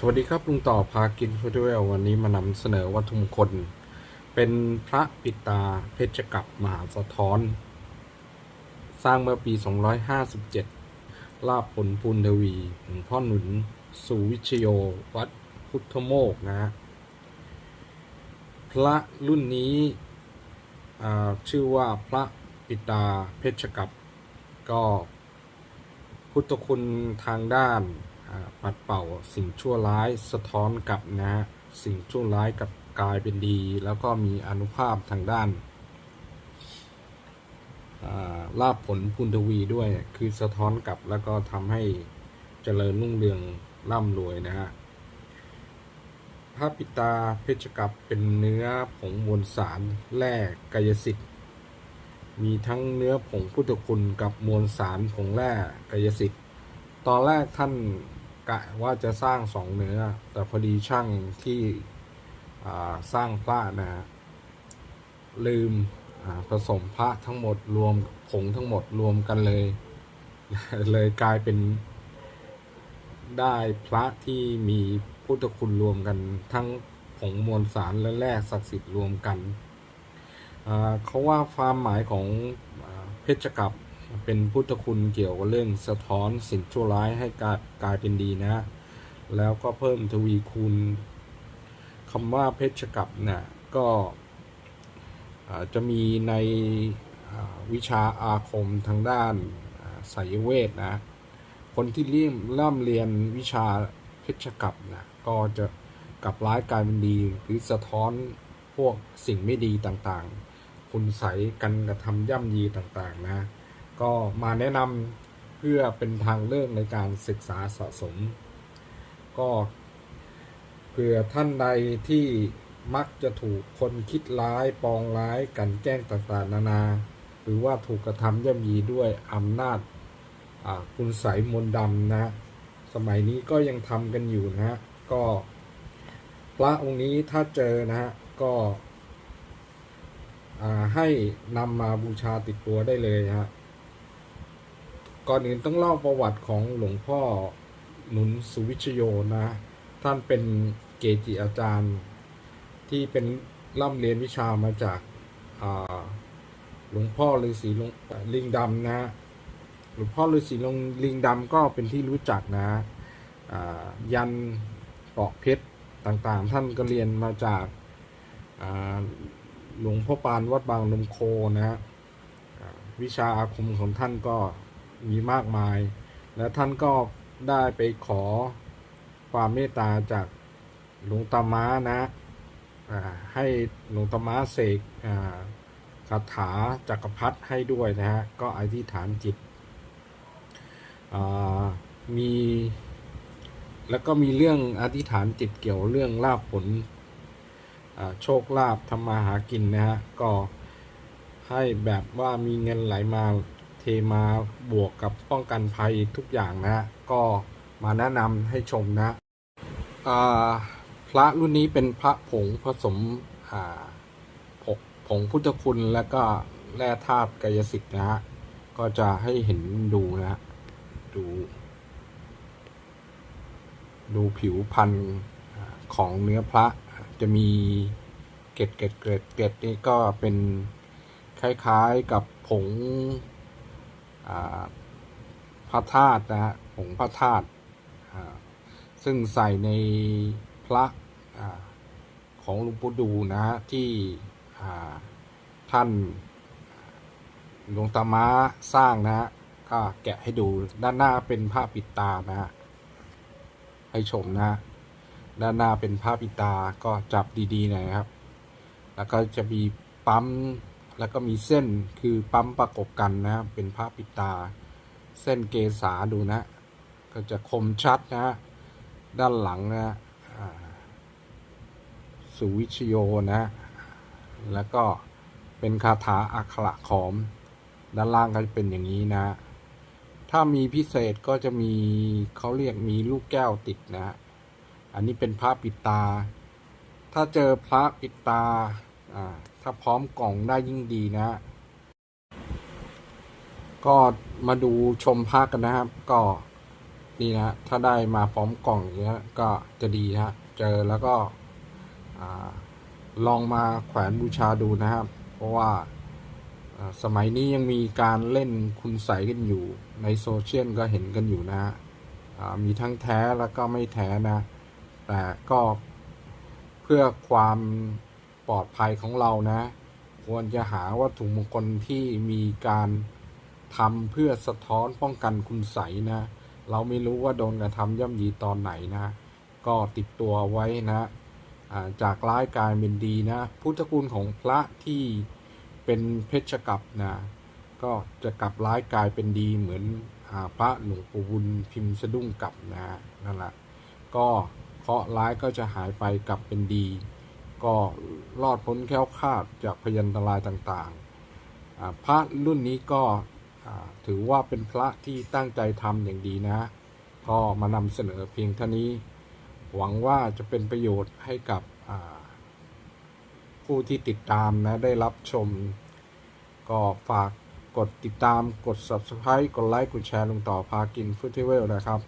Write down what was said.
สวัสดีครับลุงต่อพากินฟูดเวลวันนี้มานำเสนอวัตถุมงคล เป็นพระปิตาเพชรกับมหาสะท้อน สร้างเมื่อปี 257 ลาบผลปูนทวีหลวงพ่อหนุน สุวิชโย วัดพุทธโมกนะฮะพระรุ่นนี้ชื่อว่าพระปิตาเพชรกับก็พุทธคุณทางด้าน ปัดเป่าสิ่งชั่วร้ายสะท้อนกลับนะฮะสิ่งชั่วร้ายกลับกลายเป็นดี แล้วก็มีอนุภาพทางด้านลาบผลพุนทวีด้วยคือสะท้อนกลับแล้วก็ทำให้เจริญรุ่งเรืองร่ำรวยนะฮะพระปิตาเพชรกับเป็นเนื้อผงมวลสารแร่กายสิทธิ์ มีทั้งเนื้อผงพุทธคุณกับมวลสารผงแร่กายสิทธิ์ ตอนแรกท่าน กะว่าจะสร้างสองเนื้อ แต่พอดีช่างที่สร้างพระนะฮะลืมผสมพระทั้งหมดรวมผงทั้งหมดรวมกันเลย เลยกลายเป็นได้พระที่มีพุทธคุณรวมกันทั้งผงมวลสารและแร่ศักดิ์สิทธิ์รวมกัน เขาว่าความหมายของอเพชรกับ เป็นพุทธคุณเกี่ยวกับเรื่องสะท้อนสิ่งชั่วร้ายให้กลายกลายเป็นดีนะ แล้วก็เพิ่มทวีคูณคำว่าเพชรกับเนี่ยก็จะมีในวิชาอาคมทางด้านอ่ายเวทนะ คนที่เรียมร่ำเรียนวิชาเพชรกับนะก็จะกลับร้ายกลายเป็นดี หรือสะท้อนพวกสิ่งไม่ดีต่างๆ คุณใสยกันกระทำย่ำยีต่างๆนะ ก็มาแนะนำเพื่อเป็นทางเลือกในการศึกษาสะสม ก็เผื่อท่านใดที่มักจะถูกคนคิดร้ายปองร้ายกันแกล้งต่างๆ นานา หรือว่าถูกกระทำย่ำยีด้วยอำนาจคุณใสยมนดำนะ สมัยนี้ก็ยังทำกันอยู่นะฮะก็พระองค์นี้ถ้าเจอนะฮะก็ให้นำมาบูชาติดตัวได้เลยฮะ ก่อนอื่นต้องเล่าประวัติของหลวงพ่อหนุนสุวิชโยนะ ท่านเป็นเกจิอาจารย์ที่เป็นร่ำเรียนวิชามาจากาหลวงพ่อฤาษีลิงดำนะ หลวงพ่อฤาษีลิงดำก็เป็นที่รู้จักนะยันเปาะเพชรต่างๆ ท่านก็เรียนมาจากาหลวงพ่อปานวัดบางนมโคนะวิชาอาคมของท่านก็ มีมากมาย และท่านก็ได้ไปขอความเมตตาจากหลวงตาม้านะให้หลวงตาม้าเสกคาถาจักรพรรดิให้ด้วยนะฮะ ก็อธิษฐานจิต มีแล้วก็มีเรื่องอธิษฐานจิตเกี่ยวเรื่องลาบผลโชคลาภทำมาหากินนะฮะ ก็ให้แบบว่ามีเงินไหลมา เทมาบวกกับป้องกันภัยทุกอย่างนะ ก็มาแนะนำให้ชมนะพระรุ่นนี้เป็นพระผงผสมผงผงพุทธคุณแล้วก็แร่ธาตุกายสิทธิ์นะฮะก็จะให้เห็นดูนะ ดู ดูผิวพันธุ์ของเนื้อพระจะมีเกล็ดเกล็ดเกล็ดเกล็ดนี่ก็เป็นคล้ายๆกับผง พระธาตุนะฮะผงพระธาตุซึ่งใส่ในพระอของหลวงปู่ดูนะฮะที่ท่านหลวงตาม้าสร้างนะฮะก็แกะให้ดูด้านหน้าเป็นผ้าปิดตานะฮะให้ชมนะฮะด้านหน้าเป็นผ้าปิดตาก็จับดีๆหน่อยนะครับ แล้วก็จะมีปั๊ม แล้วก็มีเส้นคือปั๊มประกบกันนะเป็นผ้าปิดตา เส้นเกษาดูนะ ก็จะคมชัดนะด้านหลังนะสุวิชโยนะ แล้วก็เป็นคาถาอักขระขอม ด้านล่างก็จะเป็นอย่างนี้นะ ถ้ามีพิเศษก็จะมีเขาเรียกมีลูกแก้วติดนะ อันนี้เป็นพระปิดตา ถ้าเจอพระปิดตา ถ้าพร้อมกล่องได้ยิ่งดีนะ ก็มาดูชมพระกันนะครับ ก็นี่นะ ถ้าได้มาพร้อมกล่องอย่างเงี้ยก็จะดีฮะเจอแล้วก็ลองมาแขวนบูชาดูนะครับ เพราะว่าสมัยนี้ยังมีการเล่นคุณใสกันอยู่ ในโซเชียลก็เห็นกันอยู่นะฮะมีทั้งแท้แล้วก็ไม่แท้นะ แต่ก็เพื่อความ ปลอดภัยของเรานะ ควรจะหาวัตถุมงคลที่มีการทำเพื่อสะท้อนป้องกันคุณใสยนะ เราไม่รู้ว่าโดนกระทำย่ำยีตอนไหนนะ ก็ติดตัวไว้นะจากร้ายกลายเป็นดีนะ พุทธคุณของพระที่เป็นเพชฌกัปนะ ก็จะกลับร้ายกลายเป็นดีเหมือนอพระหลวงปู่บุญพิมพ์สะดุ้งกลับนะนั่นแหละก็เคราะห์ร้ายก็จะหายไปกลับเป็นดี ก็รอดพ้นแค้วคาดจากพยันตรายต่างๆ พระรุ่นนี้ก็ถือว่าเป็นพระที่ตั้งใจทำอย่างดีนะ ก็มานำเสนอเพียงเท่านี้ หวังว่าจะเป็นประโยชน์ให้กับผู้ที่ติดตามนะได้รับชม ก็ฝากกดติดตามกด subscribe กดไลค์กดแชร์ลงต่อพากินฟู้ดเทเวลนะครับ